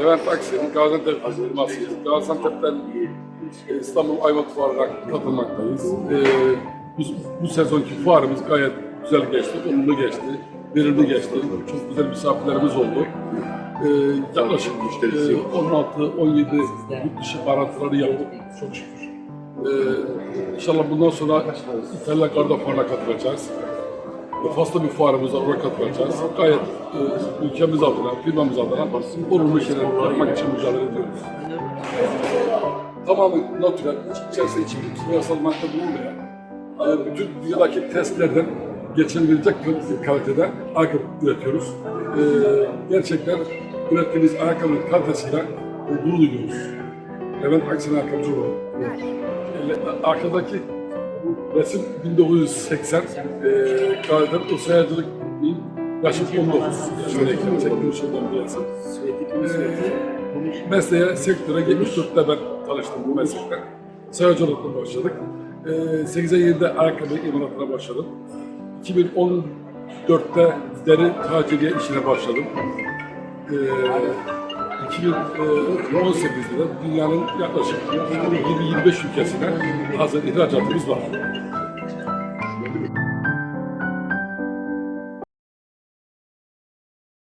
Levent Aksel'in Gaziantep firmasıyız. Gaziantep'ten e, İstanbul Ayvalık Fuarı'na katılmaktayız. E, bu, bu sezonki fuarımız gayet güzel geçti, olumlu geçti, verimli geçti. Çok güzel misafirlerimiz oldu. E, yaklaşık e, 16-17 yurt dışı bağlantıları yaptık çok şükür. E, inşallah bundan sonra İtalya Garda Fuarı'na katılacağız. Faslı bir fuarımız var, oraya katılacağız. Gayet e, ülkemiz adına, firmamız adına olumlu şeyler yapmak için mücadele ediyoruz. Tamamen natürel, içerisinde hiçbir kimyasal madde bulunmayan, e, bütün dünyadaki testlerden geçebilecek bir kalitede ayakkabı üretiyoruz. E, gerçekten ürettiğimiz ayakkabının kalitesiyle e, gurur duyuyoruz. Levent Aksin ayakkabıcı olarak. E, Arkadaki resim 1980. E, Gaziantep Isayacılık Yaşım 19 yaşındayken çekilmiş olan bir resim. Mesleğe, sektöre 74'te ben tanıştım bu meslekte. Sayacılıkla başladık. Ee, 8'e 7'de ayakkabı imalatına başladım. 2014'te deri taciriye işine başladım. Ee, 2018'de de dünyanın yaklaşık 20-25 ülkesine hazır ihracatımız var.